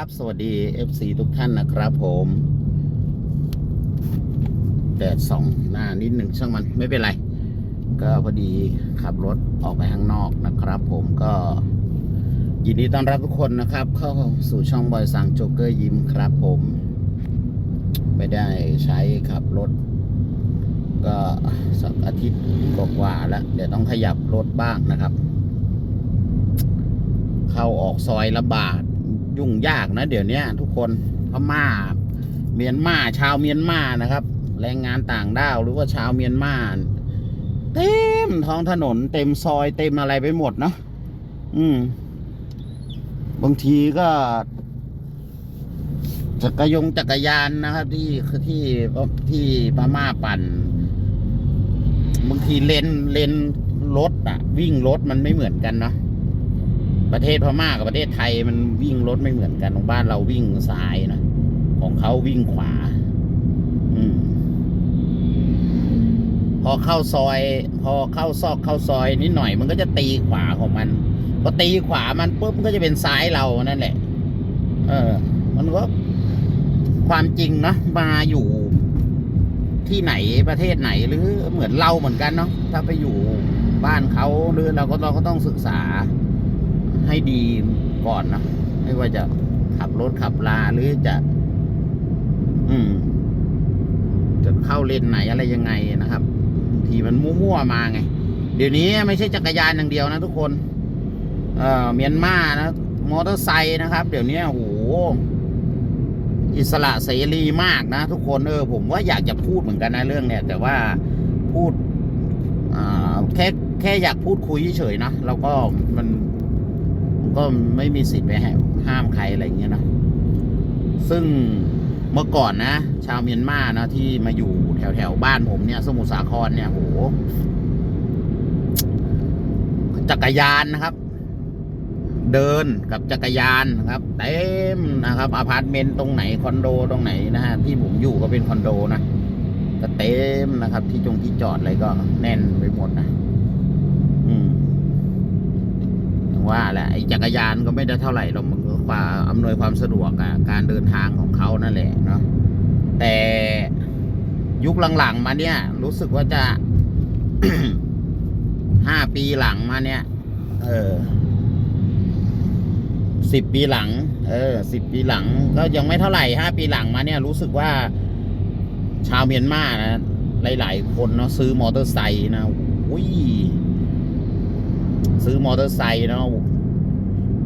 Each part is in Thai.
ครับสวัสดี FC ทุกท่านนะครับผมแดดสองหน้านิดหนึ่งช่างมันไม่เป็นไร ก็พอดีขับรถออกไปข้างนอกนะครับผมก็ยินดีต้อนรับทุกคนนะครับ เข้าสู่ช่องบอยสังโจกเกอร์ยิ้มครับผมไม่ได้ใช้ขับรถ ก็สักอาทิตย์กว่าแล้ว เดี๋ยวต้องขยับรถบ้างนะครับ เข้าออกซอยระบาด ยุ่งยากนะ เดี๋ยวนี้ทุกคนพม่าเมียนมาชาวเมียนมานะครับ แรงงานต่างด้าวหรือว่าชาวเมียนมาเต็มท้องถนนเต็มซอยเต็มอะไรไปหมดเนาะอืม บางทีก็จักรยงจักรยานนะครับ ที่ที่ที่พม่าปั่น บางทีเลนเลนรถอะวิ่งรถมันไม่เหมือนกันเนาะ ประเทศพม่ากับประเทศไทยมันวิ่งรถไม่เหมือนกันของบ้านเราวิ่งซ้ายนะของเขาวิ่งขวา อืม พอเข้าซอย พอเข้าซอกเข้าซอยนิดหน่อย มันก็จะตีขวาของมันพอตีขวามันปุ๊บมันก็จะเป็นซ้ายเรานั่นแหละ เออ มันก็ความจริงเนาะมาอยู่ที่ไหนประเทศไหนหรือเหมือนเราเหมือนกันเนาะถ้าไปอยู่บ้านเขาหรือเราก็เราก็ต้องศึกษา ให้ดีก่อนนะไม่ว่าจะขับรถขับลาหรือจะ อืม จะเข้าเลนไหนอะไรยังไงนะครับทีมันมั่วๆมาไง เดี๋ยวนี้ไม่ใช่จักรยานอย่างเดียวนะทุกคน เอ่อเมียนมานะมอเตอร์ไซค์นะครับ เดี๋ยวนี้โอ้โหอิสระเสรีมากนะ ทุกคนเออผมว่าอยากจะพูดเหมือนกันนะเรื่องเนี้ยแต่ว่าพูดอ่าแค่แค่อยากพูดคุยเฉยๆนะแล้วก็มัน ก็ไม่มีสิทธิ์ไปห้ามใครอะไรเงี้ยนะซึ่งเมื่อก่อนนะ ชาวเมียนมานะที่มาอยู่แถวแถวบ้านผมเนี่ย สมุทรสาครเนี่ยโหจักรยานนะครับ เดินกับจักรยานนะครับเต็มนะครับอพาร์ตเมนต์ตรงไหนคอนโดตรงไหนนะฮะที่ผมอยู่ก็เป็นคอนโดนะก็เต็มนะครับ ที่จงที่จอดอะไรก็แน่นไปหมดนะอืม ว่าแหละไอ้จักรยานก็ไม่ได้เท่าไหร่หรอกมันก็ความอำนวยความสะดวกอะการเดินทางของเขานั่นแหละเนาะแต่ยุคหลังๆมาเนี่ย รู้สึกว่าจะห้าปีหลังมาเนี่ย เออสิบปีหลัง เออสิบปีหลัง ก็ยังไม่เท่าไหร่ห้าปีหลังมาเนี่ย รู้สึกว่าชาวเมียนมานะหลาย ๆ คนเนาะซื้อมอเตอร์ไซค์นะอุ้ย ซื้อมอเตอร์ไซค์เนาะ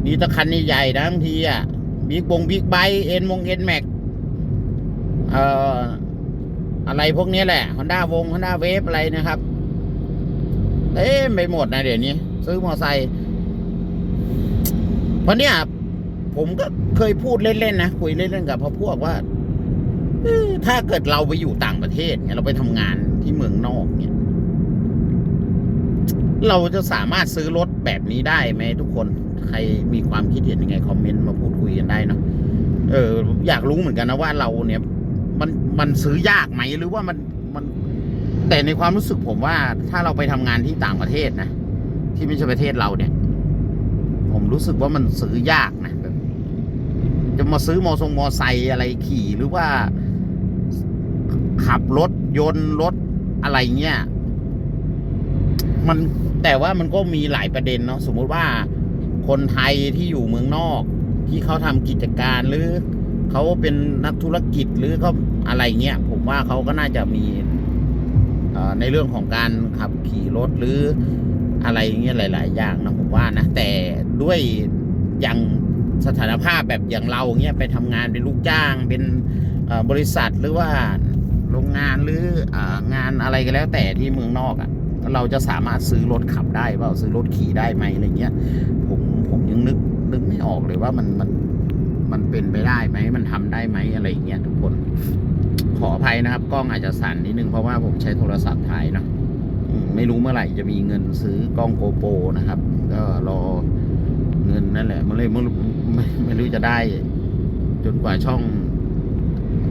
นี่ตะคันใหญ่นะบางทีอะบิ๊กบงบิ๊กไบค์เอ็นมงเอ็นแม็กเอ่ออะไรพวกนี้แหละฮอนด้าวงฮอนด้าเวฟอะไรนะครับเต็มไปหมดนะเดี๋ยวนี้ ซื้อมอเตอร์ไซค์เพราะเนี่ยผมก็เคยพูดเล่น ๆ นะ คุยเล่น ๆ กับพ่อพวกว่าถ้าเกิดเราไปอยู่ต่างประเทศเนี่ยเราไปทำงานที่เมืองนอกเนี่ย เราจะสามารถซื้อรถแบบนี้ได้ไหมทุกคนใครมีความคิดเห็นยังไงคอมเมนต์มาพูดคุยกันได้เนาะเออ อยากรู้เหมือนกันนะว่าเราเนี่ย มันมันซื้อยากไหมหรือว่ามันมัน แต่ในความรู้สึกผมว่า ถ้าเราไปทำงานที่ต่างประเทศนะที่ไม่ใช่ประเทศเราเนี่ย ผมรู้สึกว่ามันซื้อยากนะแบบจะมาซื้อมอทรงมอไซค์อะไรขี่หรือว่า ขับรถยนต์รถอะไรเงี้ย มันแต่ว่ามันก็มีหลายประเด็นเนาะสมมุติว่าคนไทยที่อยู่เมืองนอก ที่เขาทำกิจการหรือเขาเป็นนักธุรกิจหรือเขาอะไรเงี้ยผมว่าเขาก็น่าจะมีในเรื่องของการขับขี่รถหรืออะไรเงี้ยหลาย ๆ อย่างนะผมว่านะแต่ด้วยอย่างสถานภาพแบบอย่างเราเงี้ยไปทำงานเป็นลูกจ้างเป็นบริษัทหรือว่าโรงงานหรือเอองานอะไรก็แล้วแต่ที่เมืองนอกอะ่ะ เราจะสามารถซื้อรถขับได้เปล่าซื้อรถขี่ได้ไหมอะไรเงี้ยผมผมยังนึกนึกไม่ออกเลยว่ามันมันมันเป็นไปได้ไหมมันทำได้ไหมอะไรเงี้ยทุกคนขออภัยนะครับกล้องอาจจะสั่นนิดนึงเพราะว่าผมใช้โทรศัพท์ถ่ายเนอะไม่รู้เมื่อไหร่จะมีเงินซื้อกล้องโกโปรนะครับ ก็รอเงินนั่นแหละมันเลยไม่อไม่ไม่รู้จะได้ จนกว่าช่อง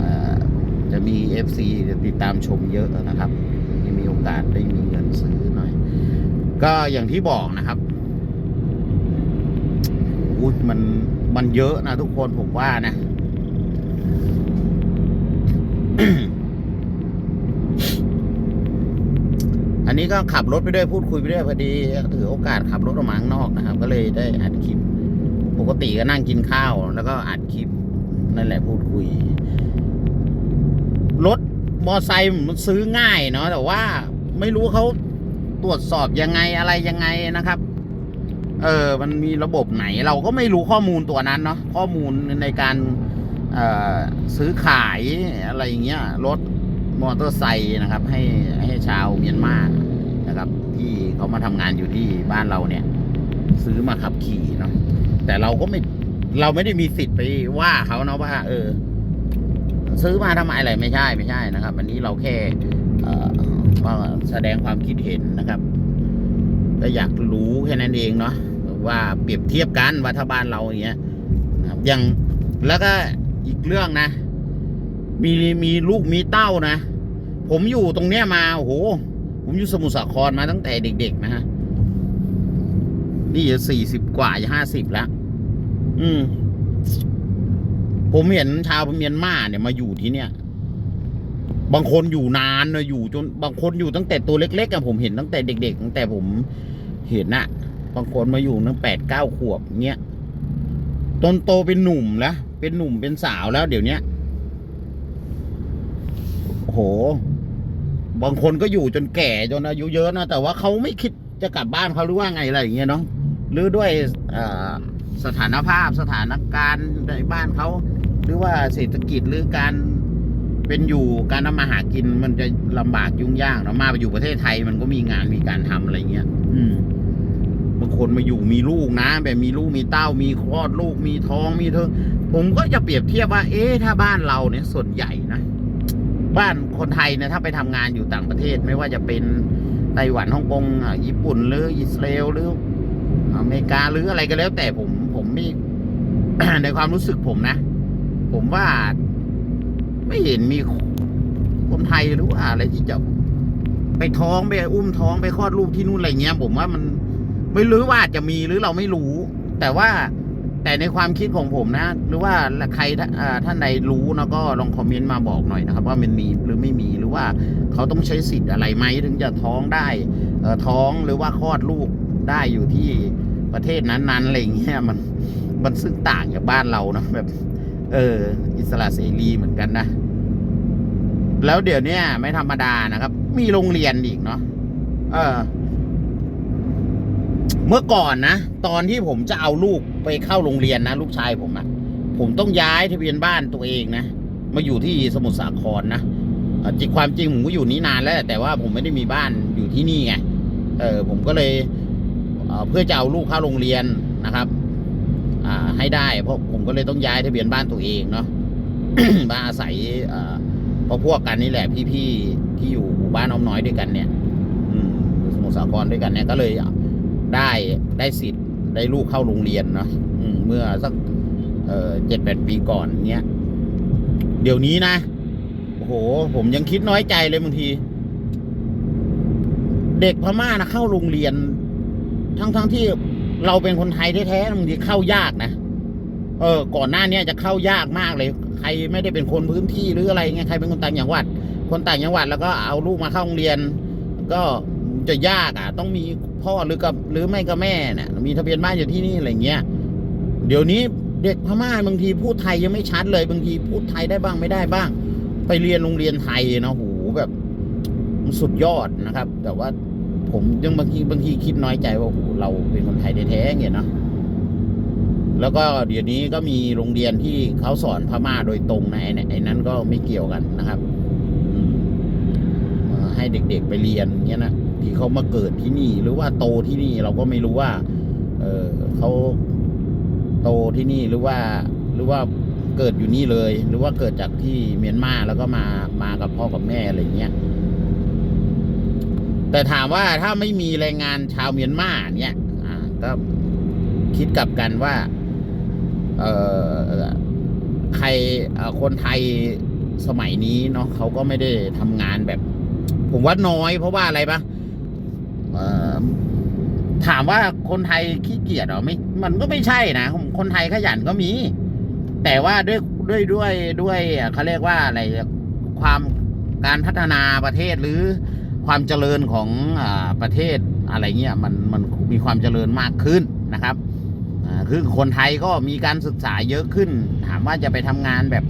อจะมี FC จะติดตามชมเยอะนะครับ อกาสได้มีเงินซื้อหน่อย ก็อย่างที่บอกนะครับโอ้ยมันมันเยอะนะทุกคนผมว่านะอันนี้ก็ขับรถไปด้วยพูดคุยไปด้วยพอดีถือโอกาสขับรถออกมาข้างนอกนะครับ ก็เลยได้อัดคลิป ปกติก็นั่งกินข้าว แล้วก็อัดคลิปนั่นแหละพูดคุย รถมอไซค์มันซื้อง่ายเนาะแต่ว่า ไม่รู้เขาตรวจสอบยังไงอะไรยังไงนะครับ เออ มันมีระบบไหนเราก็ไม่รู้ข้อมูลตัวนั้นเนาะข้อมูลในการซื้อขายอะไรอย่างเงี้ยรถมอเตอร์ไซค์นะครับ ให้ให้ชาวเมียนมานะครับ ที่เขามาทำงานอยู่ที่บ้านเราเนี่ย ซื้อมาขับขี่เนาะแต่เราก็ไม่เราไม่ได้มีสิทธิ์ไปว่าเขาเนาะว่า เออ ซื้อมาทำไมอะไรไม่ใช่ไม่ใช่นะครับ อันนี้เราแค่ มาแสดงความคิดเห็นนะครับ ก็อยากรู้แค่นั้นเองเนาะว่าเปรียบเทียบกันว่าถ้าบ้านเราอย่างเงี้ยนะอย่างแล้วก็อีกเรื่องนะ มีมีลูกมีเต้านะ ผมอยู่ตรงเนี้ยมาโอ้โหผมอยู่สมุทรสาครมาตั้งแต่เด็ก ๆ นะฮะนี่จะสี่สิบกว่าจะห้าสิบแล้ว อืม ผมเห็นชาวเมียนมาเนี่ยมาอยู่ที่เนี่ย บางคนอยู่นานนะอยู่จนบางคนอยู่ตั้งแต่ตัวเล็กๆอะผมเห็นตั้งแต่เด็ก ๆ ตั้งแต่ผมเห็นนะบางคนมาอยู่ตั้งแปดเก้าขวบเงี้ยจนโตเป็นหนุ่มแล้วเป็นหนุ่มเป็นสาวแล้วเดี๋ยวเนี้ยโอ้โห บางคนก็อยู่จนแก่จนอายุเยอะนะแต่ว่าเขาไม่คิดจะกลับบ้านเขาหรือว่าไงอะไรอย่างเงี้ยเนาะหรือด้วยสถานภาพสถานการณ์ในบ้านเขาหรือว่าเศรษฐกิจหรือการ เป็นอยู่การทำมาหากินมันจะลำบากยุ่งยากเนาะมาไปอยู่ประเทศไทยมันก็มีงานมีการทำอะไรเงี้ย อืมบางคนมาอยู่มีลูกนะ แบบมีลูกมีเต้า มีคลอดลูกมีท้องมีเธอ ผมก็จะเปรียบเทียบว่า เอ๊ะถ้าบ้านเราเนี่ยส่วนใหญ่นะบ้านคนไทยเนี่ยถ้าไปทำงานอยู่ต่างประเทศ ไม่ว่าจะเป็นไต้หวันฮ่องกงญี่ปุ่นหรืออิสราเอลหรืออเมริกาหรืออะไรก็แล้ว แต่ผมผมไม่ในความรู้สึกผมนะ ผมว่า ไม่เห็นมีคนไทยหรือว่าอะไรที่จะไปท้องไปอุ้มท้องไปคลอดลูกที่นู่นอะไรเงี้ย ผมว่ามันไม่รู้ว่าจะมีหรือเราไม่รู้ แต่ว่าแต่ในความคิดของผมนะ หรือว่าใครท่านใดรู้นะก็ลองคอมเมนต์มาบอกหน่อยนะครับ ว่ามันมีหรือไม่มีหรือว่าเขาต้องใช้สิทธิ์อะไรไหมถึงจะท้องได้เอท้องหรือว่าคลอดลูกได้อยู่ที่ประเทศนั้นๆอะไรเงี้ยมันมันซึ่งต่างจากบ้านเรานะแบบ เออ อิสระเสรีเหมือนกันนะ แล้วเดี๋ยวนี้ไม่ธรรมดานะครับ มีโรงเรียนอีกเนาะเออ เมื่อก่อนนะตอนที่ผมจะเอาลูกไปเข้าโรงเรียนนะลูกชายผมอะผมต้องย้ายทะเบียนบ้านตัวเองนะมาอยู่ที่สมุทรสาครนะจริงความจริงผมก็อยู่นี้นานแล้ว แต่ว่าผมไม่ได้มีบ้านอยู่ที่นี่ไงเออผมก็เลยเเพื่อจะเอาลูกเข้าโรงเรียนนะครับ อ่าให้ได้ เพราะผมก็เลยต้องย้ายทะเบียนบ้านตัวเองเนาะมาอาศัยอ่าะพวกกันนี่แหละพี่ๆที่อยู่หมู่บ้านน้อมน้อยด้วยกันเนี่ย อืมสมุทรสาครด้วยกันเนี่ยก็เลยได้ได้สิทธิ์ได้ลูกเข้าโรงเรียนเนาะมเมื่อสักเอ่อเจ็ดแปดปีก่อนเนี้ยเดี๋ยวนี้นะโอ้โห ผมยังคิดน้อยใจเลยบางที เด็กพม่านะเข้าโรงเรียน ทั้งทั้งที่เราเป็นคนไทยแท้ๆบางทีเข้ายากนะเออ ก่อนหน้าเนี้ยจะเข้ายากมากเลย ใครไม่ได้เป็นคนพื้นที่หรืออะไรเงี้ยใครเป็นคนต่างจังหวัด คนต่างจังหวัดแล้วก็เอาลูกมาเข้าโรงเรียน ก็จะยากอะ ต้องมีพ่อหรือกับหรือไม่ก็แม่เนี่ยมีทะเบียนบ้านอยู่ที่นี่อะไรเงี้ยเดี๋ยวนี้เด็กพม่าบางทีพูดไทยยังไม่ชัดเลยบางทีพูดไทยได้บ้างไม่ได้บ้าง ไปเรียนโรงเรียนไทยนะโหแบบสุดยอดนะครับ แต่ว่าผมยังบางทีบางทีคิดน้อยใจว่าโหเราเป็นคนไทยแท้ๆเงี้ยเนาะ แล้วก็เดี๋ยวนี้ก็มีโรงเรียนที่เขาสอนพม่าโดยตรงนะไอ้นี่ยไอ้นั้นก็ไม่เกี่ยวกันนะครับให้เด็กๆไปเรียนเงี้ยนะที่เขามาเกิดที่นี่ หรือว่าโตที่นี่เราก็ไม่รู้ว่า เออเขาโตที่นี่หรือว่า หรือว่าเกิดอยู่นี่เลย หรือว่าเกิดจากที่เมียนมาแล้วก็มามากับพ่อกับแม่อะไรเงี้ยแต่ถามว่าถ้าไม่มีแรงงานชาวเมียนมาเนี่ยอ่าก็คิดกลับกันว่า ใครคนไทยสมัยนี้เนาะเขาก็ไม่ได้ทำงานแบบ ผมว่าน้อยเพราะว่าอะไรปะถามว่าคนไทยขี้เกียจหรอไม่ มันก็ไม่ใช่นะคนไทยขยันก็มี แต่ว่าด้วยด้วยด้วยด้วยเขาเรียกว่าอะไรความการพัฒนาประเทศหรือความเจริญของอประเทศอะไรเงี้ยมันมันมีความเจริญมากขึ้นนะครับ คือคนไทยก็มีการศึกษาเยอะขึ้น ถามว่าจะไปทำงานแบบ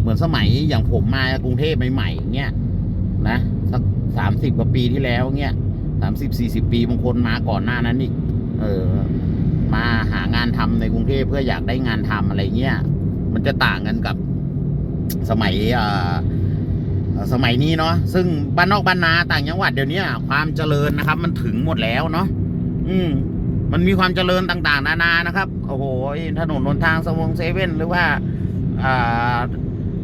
เหมือนสมัยอย่างผมมากรุงเทพใหม่ๆเงี้ยนะสักสามสิบกว่าปีที่แล้วเงี้ยสามสิบสี่สิบปีบางคนมาก่อนหน้านั้นอีกเออมาหางานทำในกรุงเทพเพื่ออยากได้งานทำอะไรเงี้ยมันจะต่างกันกับสมัยอ่าสมัยนี้เนาะซึ่งบ้านนอกบ้านนาต่างจังหวัดเดี๋ยวนี้ความเจริญนะครับ มันถึงหมดแล้วเนาะอืม มันมีความเจริญต่าง ๆ นานานะครับ โอ้โหถนนหนทางสวงเซเว่นหรือว่า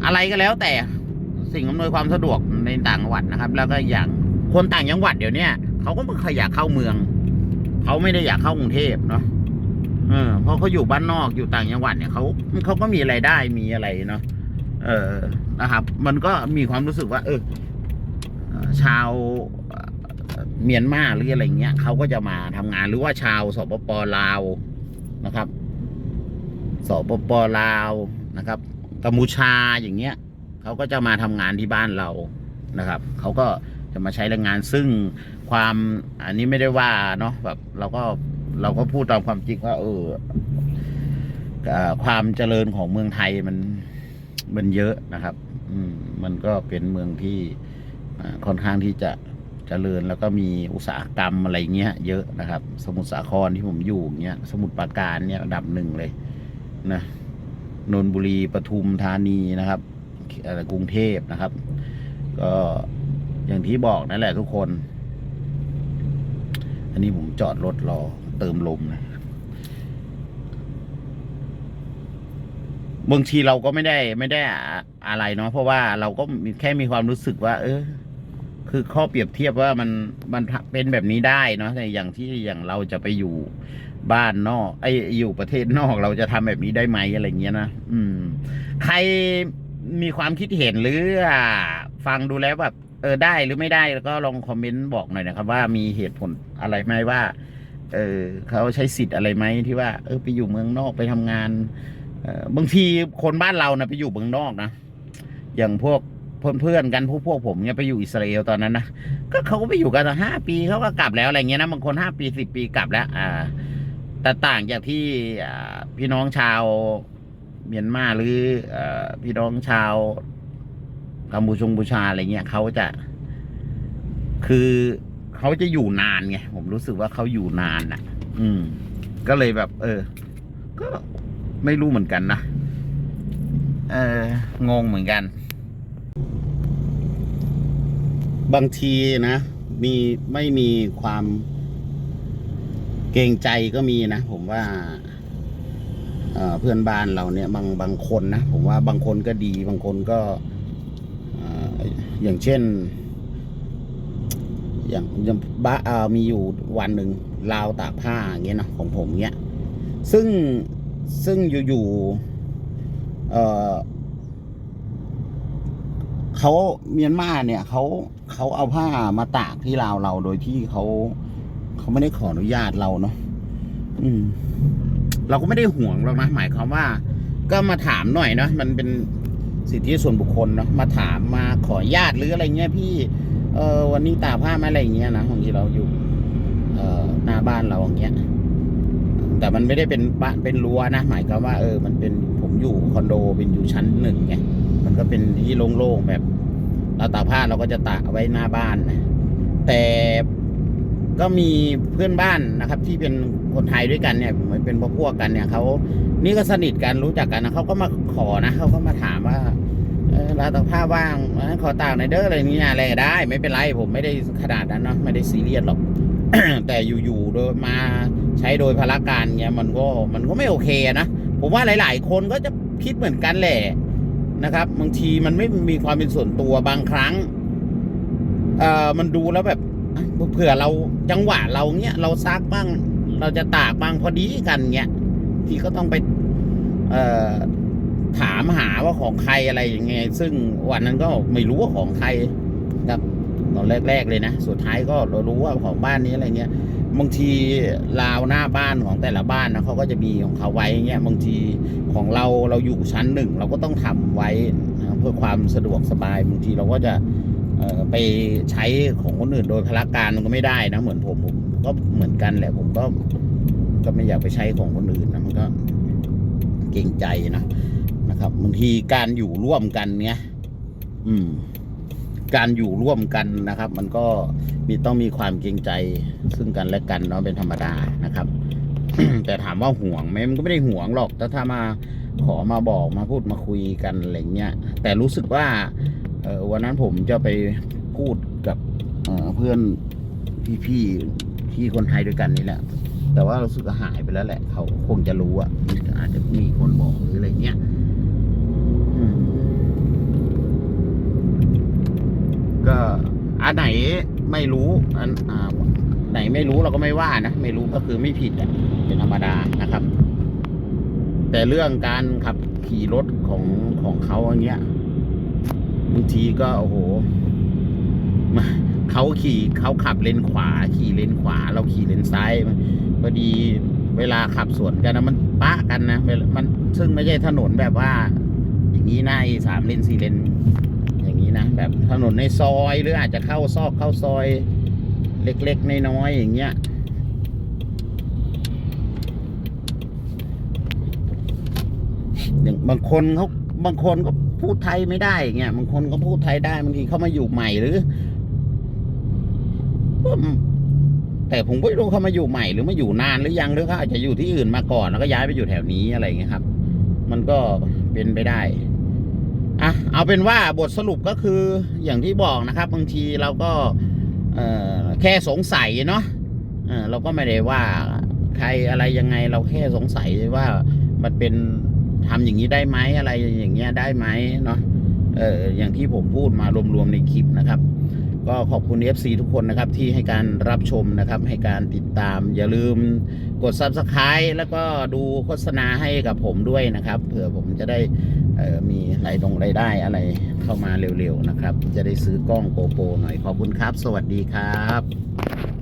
อะไรก็แล้วแต่สิ่งอำนวยความสะดวกในต่างจังหวัดนะครับ แล้วก็อย่างคนต่างจังหวัดเดี๋ยวนี้เขาก็ไม่ค่อยอยากเข้าเมือง เขาไม่ได้อยากเข้ากรุงเทพเนาะเออเพราะเขาอยู่บ้านนอกอยู่ต่างจังหวัดเนี่ยเขาเขาก็มีไรายได้มีอะไรเนาะเออนะครับ มันก็มีความรู้สึกว่า เออชาว เอ่อเมียนมาหรืออะไรเงี้ยเขาก็จะมาทำงานหรือว่าชาวสปปลาวนะครับสปปลาวนะครับกัมพูชาอย่างเงี้ยเขาก็จะมาทำงานที่บ้านเรานะครับเขาก็จะมาใช้แรงงานซึ่งความอันนี้ไม่ได้ว่าเนาะแบบเราก็เราก็พูดตามความจริงว่าเออเอ่อความเจริญของเมืองไทยมันมันเยอะนะครับ อืมมันก็เป็นเมืองที่อ่าค่อนข้างที่จะเจริญ แล้วก็มีอุตสาหกรรมอะไรเงี้ยเยอะนะครับ สมุทรสาครที่ผมอยู่เงี้ยสมุทรปราการเนี่ยอันดับหนึ่งเลยนะนนบุรีปทุมธานีนะครับกรุงเทพนะครับ ก็อย่างที่บอกนั่นแหละทุกคน อันนี้ผมจอดรถรอเติมลมนะบางทีเราก็ไม่ได้ไม่ได้อะไรเนาะเพราะว่าเราก็แค่มีความรู้สึกว่า เออ คือข้อเปรียบเทียบว่ามันมันเป็นแบบนี้ได้เนาะในอย่างที่อย่างเราจะไปอยู่บ้านนอกไออยู่ประเทศนอกเราจะทำแบบนี้ได้ไหมอะไรเงี้ยนะอืม ใครมีความคิดเห็นหรือฟังดูแล้วแบบเออได้หรือไม่ได้แล้วก็ลองคอมเมนต์บอกหน่อยนะครับ ว่ามีเหตุผลอะไรไหมว่า เออเขาใช้สิทธิ์อะไรไหมที่ว่า เออไปอยู่เมืองนอกไปทำงาน เออบางทีคนบ้านเรานะไปอยู่เมืองนอกนะอย่างพวก เพื่อนๆกันพวกพวกผมเนี่ยไปอยู่อิสราเอลตอนนั้นนะก็เขาก็ไปอยู่กันห้าปีเขาก็กลับแล้วอะไรเงี้ยนะบางคนห้าปีสิบปีกลับแล้ว อ่าแต่ต่างจากที่พี่น้องชาวเมียนมาหรืออพี่น้องชาวกัมพูชงบูชาอะไรเงี้ยเขาจะคือเขาจะอยู่นานไงผมรู้สึกว่าเขาอยู่นานอะ อืม ก็เลยแบบ เออ ก็ไม่รู้เหมือนกันนะเอองงเหมือนกัน บางทีนะ มีไม่มีความเกรงใจก็มีนะ ผมว่าเพื่อนบ้านเราเนี่ยบางบางคนนะ ผมว่าบางคนก็ดีบางคนก็อย่างเช่น อย่างย่างบ้ามีอยู่วันหนึ่งราวตากผ้าอย่างเงี้ยเนาะของผมเงี้ยซึ่งซึ่งอยู่ๆ เขาเมียนมาเนี่ยเขาเขาเอาผ้ามาตากที่ราวเราโดยที่เขาเขาไม่ได้ขออนุญาตเราเนาะอืม เราก็ไม่ได้ห่วงหรอกนะหมายความว่า ก็มาถามหน่อยเนาะมันเป็นสิทธิส่วนบุคคลเนาะมาถามมาขออนุญาตหรืออะไรเงี้ยพี่เออวันนี้ตากผ้าไหมอะไรอย่างเงี้ยนะบางทีเราอยู่ เอ่อหน้าบ้านเราอย่างเงี้ยแต่มันไม่ได้เป็นบ้านเป็นรั้วนะหมายความว่าเออ มันเป็นผมอยู่คอนโดเป็นอยู่ชั้นหนึ่งไง ก็เป็นที่โล่งๆแบบ เราตากผ้าเราก็จะตากไว้หน้าบ้านนะแต่ก็มีเพื่อนบ้านนะครับ ที่เป็นคนไทยด้วยกันเนี่ยเหมือนเป็นพวกพวกกันเนี่ยเขานี่ก็สนิทกันรู้จักกันนะเขาก็มาขอนะเขาก็มาถามว่าเราตากผ้าว่างขอตากหน่อยเด้ออะไรนี้นะอะไรได้ ไม่เป็นไรผมไม่ได้ขนาดนั้นเนาะไม่ได้ซีเรียสหรอกแต่อยู่ๆโดยมาใช้โดยพละการเงี้ยมันก็มันก็ไม่โอเคนะผมว่าหลาย ๆ คนก็จะคิดเหมือนกันแหละ นะครับบางทีมันไม่มีความเป็นส่วนตัวบางครั้งเอ่อมันดูแล้วแบบเผื่อเราจังหวะเราเงี้ยเราซักบ้าง เราจะตากบ้างพอดีกันเงี้ยที่ก็ต้องไปเอ่อถามหาว่าของใครอะไรยังไง ซึ่งวันนั้นก็ไม่รู้ว่าของใครครับตอนแรก ๆ เลยนะ สุดท้ายก็เรารู้ว่าของบ้านนี้อะไรเงี้ย บางทีราวหน้าบ้านของแต่ละบ้านนะเขาก็จะมีของเขาไว้เงี้ยบางทีของเราเราอยู่ชั้นหนึ่งเราก็ต้องทำไว้นะเพื่อความสะดวกสบายบางทีเราก็จะไปใช้ของคนอื่นโดยพละการมันก็ไม่ได้นะเหมือนผมผมก็เหมือนกันแหละผมก็ก็ไม่อยากไปใช้ของคนอื่นนะมันก็เกรงใจนะนะครับบางทีการอยู่ร่วมกันเนี้ยอืม การอยู่ร่วมกันนะครับ มันก็มีต้องมีความเกรงใจซึ่งกันและกันเนาะเป็นธรรมดานะครับ แต่ถามว่าห่วงไหมมันก็ไม่ได้ห่วงหรอกแต่ถ้ามาขอมาบอกมาพูดมาคุยกันอะไรเงี้ยแต่รู้สึกว่าเออวันนั้นผมจะไปพูดกับเออเพื่อนพี่ๆที่คนไทยด้วยกันนี่แหละ แต่ว่ารู้สึกหายไปแล้วแหละ เขาคงจะรู้อะอาจจะมีคนบอกหรืออะไรเงี้ยอืม ก็อันไหน ไม่รู้อันอ่าไหนไม่รู้เราก็ไม่ว่านะไม่รู้ก็คือไม่ผิดอะเป็นธรรมดานะครับ แต่เรื่องการขับขี่รถของของเขาอย่างเงี้ยบางทีก็โอ้โหมาเขาขี่เขาขับเลนขวา ขี่เลนขวา เราขี่เลนซ้ายพอดีเวลาขับสวนกันนะมันปะกันนะมันซึ่งไม่ใช่ถนนแบบว่า อย่างนี้นะไอ้สามเลนสี่เลน แบบถนนในซอยหรืออาจจะเข้าซอกเข้าซอยเล็กๆน้อยๆอย่างเงี้ยอย่างบางคนเขาบางคนก็พูดไทยไม่ได้อย่างเงี้ยบางคนก็พูดไทยได้บางทีเขามาอยู่ใหม่หรือแต่ผมก็ไม่รู้เขามาอยู่ใหม่หรือมาอยู่นานหรือยังหรือเขาอาจจะอยู่ที่อื่นมาก่อนแล้วก็ย้ายไปอยู่แถวนี้อะไรเงี้ยครับ มันก็เป็นไปได้ อะเอาเป็นว่าบทสรุปก็คืออย่างที่บอกนะครับ บางทีเราก็แค่สงสัยเนาะเราก็ไม่ได้ว่าใครอะไรยังไงเราแค่สงสัยว่ามันเป็นทำอย่างนี้ได้ไหมอะไรอย่างเงี้ยได้ไหมเนาะเอออย่างที่ผมพูดมารวมๆในคลิปนะครับ ก็ขอบคุณ FC ทุกคนนะครับที่ให้การรับชมนะครับ ให้การติดตาม อย่าลืมกด Subscribe แล้วก็ดูโฆษณาให้กับผมด้วยนะครับ เผื่อผมจะได้ มีรายดงรายได้อะไรเข้ามาเร็วๆนะครับ จะได้ซื้อกล้องโกโปรหน่อยขอบคุณครับ สวัสดีครับ